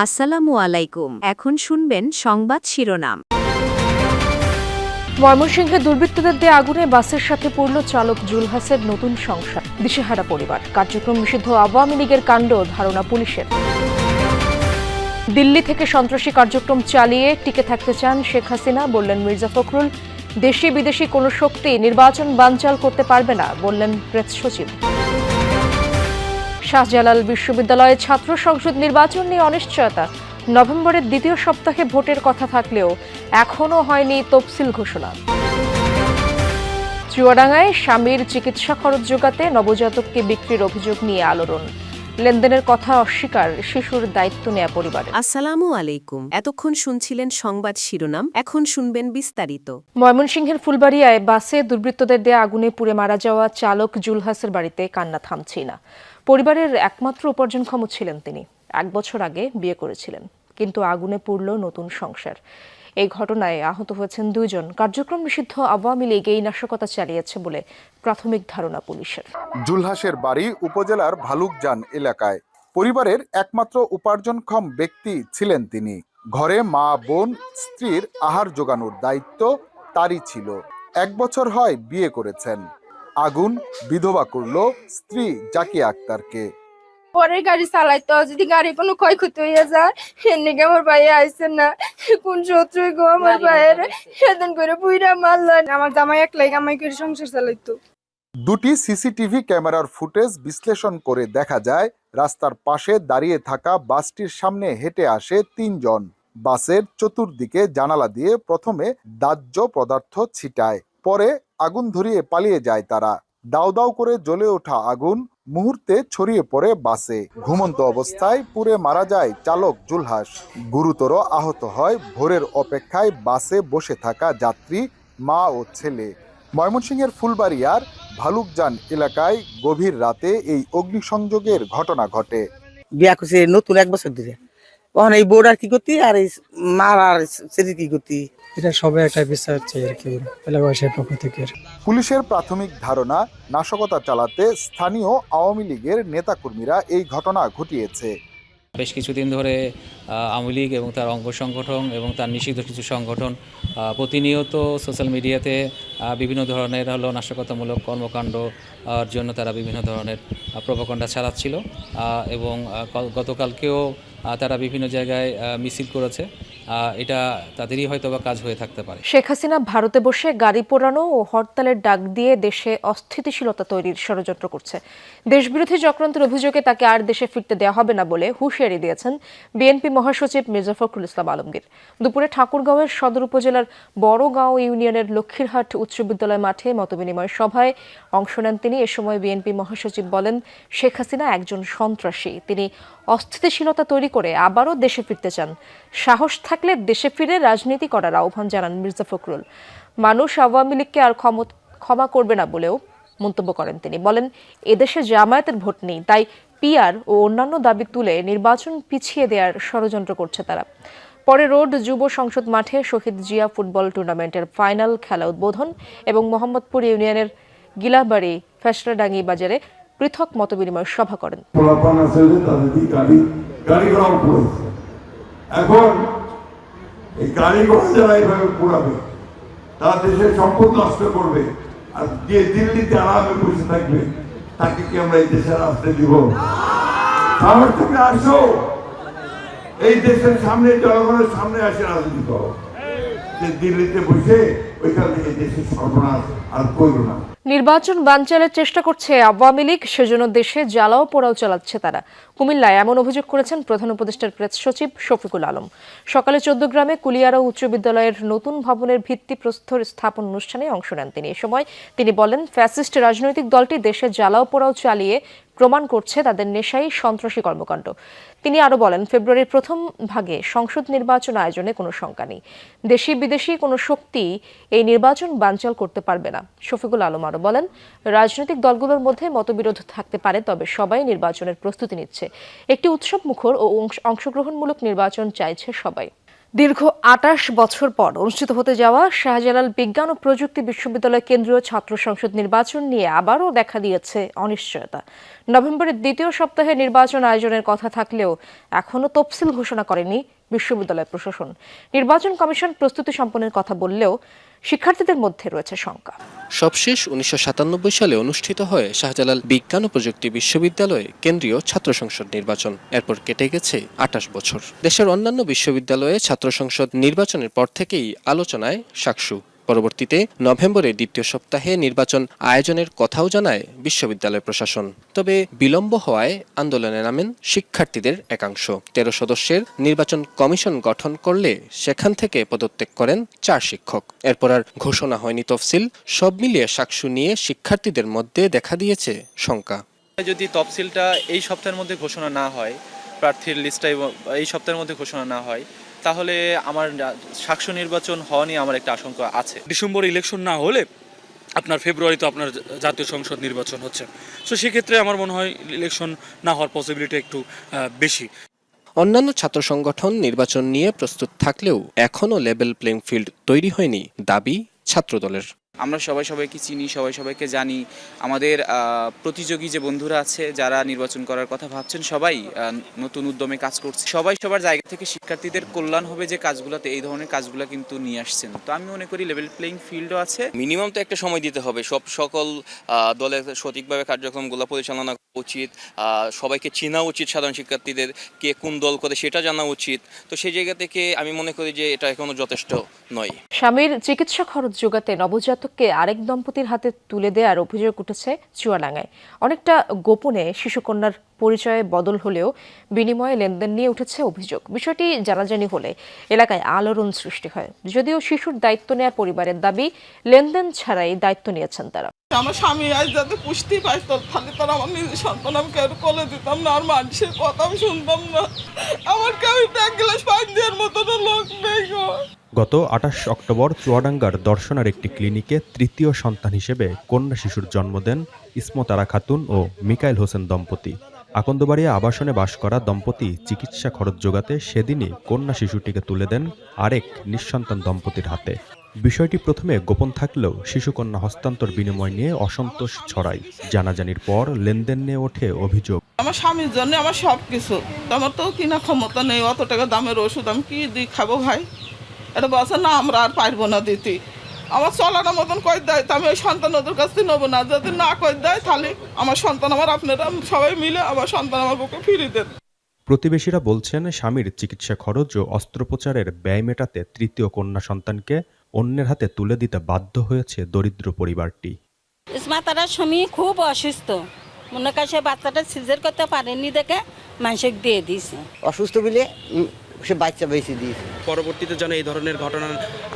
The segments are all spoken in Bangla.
আসসালামু আলাইকুম। এখন শুনবেন সংবাদ শিরোনাম। ময়মনসিংহে দুর্বৃত্তদের দিয়ে আগুনে বাসের সাথে পড়ল চালক জুলহাসের নতুন সংসার, দিশেহারা পরিবার। কার্যক্রম নিষিদ্ধ আওয়ামী লীগের কাণ্ড, ধারণা পুলিশের। দিল্লি থেকে সন্ত্রাসী কার্যক্রম চালিয়ে টিকে থাকতে চান শেখ হাসিনা, বললেন মির্জা ফখরুল। দেশি বিদেশি কোনো শক্তি নির্বাচন বানচাল করতে পারবে না, বললেন প্রেস সচিব। শাহজালাল বিশ্ববিদ্যালয়ে ছাত্র সংসদ নির্বাচন নিয়ে অনিশ্চয়তা। নভেম্বরের দ্বিতীয় সপ্তাহে ভোটের কথা থাকলেও এখনও হয়নি তফসিল ঘোষণা। চুয়াডাঙ্গায় স্বামীর চিকিৎসা খরচ যোগাতে নবজাতককে বিক্রির অভিযোগ নিয়ে আলোড়ন। লেনদেনের কথা অস্বীকার শিশুর দায়িত্ব নেয়া পরিবার। আসসালামু আলাইকুম। এতক্ষণ শুনছিলেন সংবাদ শিরোনাম এখন শুনবেন বিস্তারিত। ময়মনসিংহের ফুলবাড়িয়ায় বাসে দুর্বৃত্তদের দেয়া আগুনে পুড়ে মারা যাওয়া চালক জুলহাসের বাড়িতে কান্না থামছেই না। পরিবারের একমাত্র উপার্জনক্ষম ছিলেন তিনি। এক বছর আগে বিয়ে করেছিলেন, কিন্তু আগুনে পুড়ল নতুন সংসার। এই ঘটনায় আহত হয়েছেন দুইজন। কার্যক্রম নিষিদ্ধ, আওয়ামী লীগ এই নাশকতা চালিয়েছে বলে প্রাথমিক ধারণা পুলিশের। জুলহাসের বাড়ি উপজেলার ভালুকজান এলাকায়। পরিবারের একমাত্র উপার্জনক্ষম ব্যক্তি ছিলেন তিনি। ঘরে মা, বোন, স্ত্রীর আহার জোগানোর দায়িত্ব তারই ছিল। এক বছর হয় বিয়ে করেছেন। আগুন বিধবা করল স্ত্রী জাকিয়া আক্তারকে। পরের গাড়ি চালাইতো যদি গাড়ি কোনো ক্ষয়ক্ষতি হইয়া যায় এমনিকে আমার ভাই আইসেন না। কোন শত্রু গো আমার ভাইয়ের? সেদিন করে পুইরা মারলেন আমার জামাই একলাই জামাই করে সংসার চালাইতো। দুটি সিসিটিভি ক্যামেরার ফুটেজ বিশ্লেষণ করে দেখা যায় রাস্তার পাশে দাঁড়িয়ে থাকা বাসটির সামনে হেঁটে আসে তিনজন। বাসের চতুর্দিকে জানালা দিয়ে প্রথমে দাহ্য পদার্থ ছিটায় পরে আগুন ধরিয়ে পালিয়ে যায় তারা। দাউ দাউ করে জ্বলে ওঠা আগুন মুহূর্তে ছড়িয়ে পড়ে বাসে। ঘুমন্ত অবস্থায় পুড়ে মারা যায় চালক জুলহাস। গুরুতর আহত হয় ভোরের অপেক্ষায় বাসে বসে থাকা যাত্রী, মা ও ছেলে। ময়মনসিংহের ফুলবাড়িয়ার ভালুকজান এলাকায় গভীর রাতে এই অগ্নিসংযোগের ঘটনা ঘটে। বিয়া নতুন এক বছর ধরে। তখন এই বউর আর কি করতি? আর এই মার আর ছেলে কি করতি? এটা সবে একটা বিচার চাই আর কি এলাকাবাসীর পক্ষ থেকে পুলিশের প্রাথমিক ধারণা নাশকতা চালাতে স্থানীয় আওয়ামী লীগের নেতাকর্মীরা এই ঘটনা ঘটিয়েছে। বেশ কিছুদিন ধরে আওয়ামী লীগ এবং তার অঙ্গ সংগঠন এবং তার নিষিদ্ধ কিছু সংগঠন প্রতিনিয়ত সোশ্যাল মিডিয়াতে বিভিন্ন ধরনের হলো নাশকতামূলক কর্মকাণ্ড জন্য তারা বিভিন্ন ধরনের প্রভাকাণ্ডা চালাচ্ছিল আহ, এবং গতকালকেও তারা বিভিন্ন জায়গায় মিছিল করেছে। এটা তাদেরই হয়তো বা কাজ হয়ে থাকতে পারে। শেখ হাসিনা ভারতে বসে গাড়ি পোড়ানো ও হরতালের ডাক দিয়ে দেশে অস্থিতিশীলতা তৈরির ষড়যন্ত্র করছে। দেশবিরোধী চক্রান্তের অভিযোগে তাকে আর দেশে ফিরতে দেওয়া হবে না বলে হুঁশিয়ারি দিয়েছেন বিএনপি মহাসচিব মির্জা ফখরুল ইসলাম আলমগীর। দুপুরে ঠাকুরগাঁওয়ের সদর উপজেলার বড়গাঁও ইউনিয়নের লক্ষ্মীরহাট উচ্চ বিদ্যালয় মাঠে মতবিনিময় সভায় অংশ নেন তিনি। এ সময় বিএনপি মহাসচিব বলেন, শেখ হাসিনা একজন সন্ত্রাসী। তিনি অস্থিতিশীলতা তৈরি করে আবারও দেশে ফিরতে চান। সাহস থাকলে দেশে ফিরে রাজনীতি করার আহ্বান জানান মির্জা ফখরুল। মানুষ আওয়ামী লীগকে আর ক্ষমা করবে না বলেও মন্তব্য করেন তিনি। বলেন, এদেশে জামায়াতের ভোট নেই, তাই পিআর ও অন্যান্য দাবি তুলে নির্বাচন পিছিয়ে দেওয়ার ষড়যন্ত্র করছে তারা। পরে রোড যুব সংসদ মাঠে শহীদ জিয়া ফুটবল টুর্নামেন্টের ফাইনাল খেলা উদ্বোধন এবং মোহাম্মদপুর ইউনিয়নের গিলাবাড়ি ফেসরাডাঙ্গি বাজারে পৃথক মতবিনিময় সভা করেন। এখন এই গাড়ি ঘোড়া যারা এইভাবে তারা দেশের সম্পদ নষ্ট করবে। আর যে দিল্লিতে আরামে বসে থাকবে, তাকে কি আমরা এই দেশের আসতে দিব? সাহস থেকে আসো। এই দেশের সামনে, জনগণের সামনে আসে রাজনীতি করো। যে দিল্লিতে বসে, ওইখানে এই দেশের সর্বনাশ। আর না। নির্বাচন বানচালের চেষ্টা করছে আওয়ামী লীগ, সেজন্য দেশে জ্বালাও পোড়াও চালাচ্ছে তারা। কুমিল্লায় এমন অভিযোগ করেছেন প্রধান উপদেষ্টার প্রেস সচিব শফিকুল আলম। সকালে চৌদ্দগ্রামে কুলিয়ারা উচ্চ বিদ্যালয়ের নতুন ভবনের ভিত্তিপ্রস্তর স্থাপন অনুষ্ঠানে অংশ নেন তিনি। এ সময় তিনি বলেন, ফ্যাসিস্ট রাজনৈতিক দলটি দেশে জ্বালাও পোড়াও চালিয়ে প্রমাণ করছে তাদের নেশাই সন্ত্রাসী কর্মকাণ্ড। তিনি আরও বলেন, ফেব্রুয়ারির প্রথম ভাগে সংসদ নির্বাচন আয়োজনে কোনো শঙ্কা নেই। দেশি বিদেশি কোনো শক্তি এই নির্বাচন বানচাল করতে পারবে না। শফিকুল আলম আরও বলেন, রাজনৈতিক দলগুলোর মধ্যে মতবিরোধ থাকতে পারে, তবে সবাই নির্বাচনের প্রস্তুতি নিচ্ছে। একটি উৎসব মুখর ও অংশগ্রহণমূলক নির্বাচন চাইছে সবাই। দীর্ঘ আটাশ বছর পর অনুষ্ঠিত হতে যাওয়া শাহজালাল বিজ্ঞান ও প্রযুক্তি বিশ্ববিদ্যালয় কেন্দ্রীয় ছাত্র সংসদ নির্বাচন নিয়ে আবারও দেখা দিয়েছে অনিশ্চয়তা। নভেম্বরের দ্বিতীয় সপ্তাহে নির্বাচন আয়োজনের কথা থাকলেও এখনও তফসিল ঘোষণা করেনি বিশ্ববিদ্যালয় প্রশাসন। নির্বাচন কমিশন প্রস্তুতি সম্পন্নের কথা বললেও শিক্ষার্থীদের মধ্যে রয়েছে শঙ্কা। সবশেষ উনিশশো সাতানব্বই সালে অনুষ্ঠিত হয় শাহজালাল বিজ্ঞান ও প্রযুক্তি বিশ্ববিদ্যালয়ে কেন্দ্রীয় ছাত্র সংসদ নির্বাচন। এরপর কেটে গেছে আটাশ বছর। দেশের অন্যান্য বিশ্ববিদ্যালয়ে ছাত্র সংসদ নির্বাচনের পর থেকেই আলোচনায় সাকসু পরবর্তীতে নভেম্বরের দ্বিতীয় সপ্তাহে নির্বাচন আয়োজনের কথাও জানায় বিশ্ববিদ্যালয় প্রশাসন। তবে বিলম্ব হওয়ায় আন্দোলনে নামেন শিক্ষার্থীদের একাংশ। তেরো সদস্যের নির্বাচন কমিশন গঠন করলে সেখান থেকে পদত্যাগ করেন চার শিক্ষক। এরপর আর ঘোষণা হয়নি তফসিল, সব মিলিয়ে সাকসু নিয়ে শিক্ষার্থীদের মধ্যে দেখা দিয়েছে শঙ্কা। যদি তফসিলটা এই সপ্তাহের মধ্যে ঘোষণা না হয়, প্রার্থীর লিস্টটা এই সপ্তাহের মধ্যে ঘোষণা না হয় তাহলে আমার সাক্ষ্য নির্বাচন হওয়া নিয়ে আমার একটা আশঙ্কা আছে। ডিসেম্বর ইলেকশন না হলে আপনার ফেব্রুয়ারি তো আপনার জাতীয় সংসদ নির্বাচন হচ্ছে। সো সেক্ষেত্রে আমার মনে হয় ইলেকশন না হওয়ার পসিবিলিটি একটু বেশি। অন্যান্য ছাত্র সংগঠন নির্বাচন নিয়ে প্রস্তুত থাকলেও এখনও লেভেল প্লেইং ফিল্ড তৈরি হয়নি। দাবি ছাত্রদলের। আমরা সবাই সবাইকে চিনি সবাই সবাইকে জানি। আমাদের প্রতিযোগী যে বন্ধুরা আছে যারা নির্বাচন করার কথা ভাবছেন সবাই নতুন উদ্যমে কাজ করছে। সবাই সবার জায়গা থেকে শিক্ষার্থীদের কল্যাণ হবে যে কাজগুলোতে এই ধরনের কাজগুলো কিন্তু নিয়ে আসছেন। তো আমি মনে করি লেভেল প্লেইং ফিল্ডও আছে। মিনিমাম তো একটা সময় দিতে হবে। সব সকল দলের সঠিকভাবে কার্যক্রমগুলো পরিচালনা উচিত সবাইকে চেনা উচিত সাধারণ শিক্ষার্থীদের কে কোন দল করে সেটা জানা উচিত। তো সেই জায়গা থেকে আমি মনে করি যে এটা এখনও যথেষ্ট নয়। স্বামীর চিকিৎসা খরচ যোগাতে নবজাতককে আরেক দম্পতির হাতে তুলে দেওয়ার অভিযোগ উঠেছে চুয়াডাঙ্গায়। অনেকটা গোপনে শিশুকন্যার পরিচয়ে বদল হলেও বিনিময়ে লেনদেন নিয়ে উঠেছে অভিযোগ। বিষয়টি জানাজানি হলে এলাকায় আলোড়ন সৃষ্টি হয়। যদিও শিশুর দায়িত্ব নেওয়ার পরিবারের দাবি, লেনদেন ছাড়াই দায়িত্ব নিয়েছেন তারা। আমার স্বামী আজ যাতে পুষতেই পারত তাহলে তোর আমার নিজের সন্তান আমি কেউ কোলে দিতাম না, আর মানুষের কথা আমি শুনতাম না। আমার কেউ এক গ্লাস পানি দেওয়ার মতো লোক নেই গত আঠাশ অক্টোবর চুয়াডাঙ্গার দর্শনার একটি ক্লিনিকে তৃতীয় সন্তান হিসেবে কন্যা শিশুর জন্ম দেন ইসমতারা খাতুন ও মিকাইল হোসেন দম্পতি। আকন্দবাড়িয়া আবাসনে বাস করা দম্পতি চিকিৎসা খরচ যোগাতে সেদিনই কন্যা শিশুটিকে তুলে দেন আরেক নিঃসন্তান দম্পতির হাতে। বিষয়টি প্রথমে গোপন থাকলেও শিশুকন্যা হস্তান্তর বিনিময় নিয়ে অসন্তোষ ছড়ায়। জানাজানির পর লেনদেন নিয়ে ওঠে অভিযোগ। আমার স্বামীর জন্য আমার সব কিছু আমার তো কিনা ক্ষমতা নেই অত টাকা দামের ওষুধ আমি কি দিই খাব ভাই? এটা বলছে না আমরা আর পারব না দিতে। আমার চলানোর মতন কই দেয়? তো আমি ওই সন্তান ওদের কাছ থেকে নেব না। যদি না কই দেয় তাহলে আমার সন্তান আমার আপনারা সবাই মিলে আমার সন্তান আমার বুকে ফিরিয়ে দেন। প্রতিবেশীরা বলছেন স্বামীর চিকিৎসা খরচ ও অস্ত্রোপচারের ব্যয় মেটাতে তৃতীয় কন্যা সন্তানকে অন্যের হাতে তুলে দিতে বাধ্য হয়েছে দরিদ্র পরিবারটি। ইসমাতারা স্বামী খুব অসুস্থ। মনে কাছে বাচ্চাটা সিজার করতে পারেনি দেখে মানুষকে দিয়ে দিয়েছে। অসুস্থ বলে সে বাচ্চা বেশি দিয়েছে। পরবর্তীতে যেন এই ধরনের ঘটনা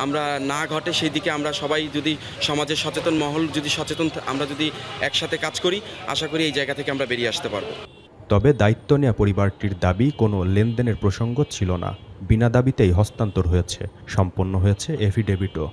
আমরা না ঘটে সেই দিকে আমরা সবাই যদি সমাজের সচেতন মহল যদি সচেতন আমরা যদি একসাথে কাজ করি আশা করি এই জায়গা থেকে আমরা বেরিয়ে আসতে পারব। তবে দায়িত্ব নেওয়া পরিবারটির দাবি কোনো লেনদেনের প্রসঙ্গ ছিল না। বিনা দাবিতেই হস্তান্তর হয়েছে সম্পন্ন হয়েছে এফিডেভিটও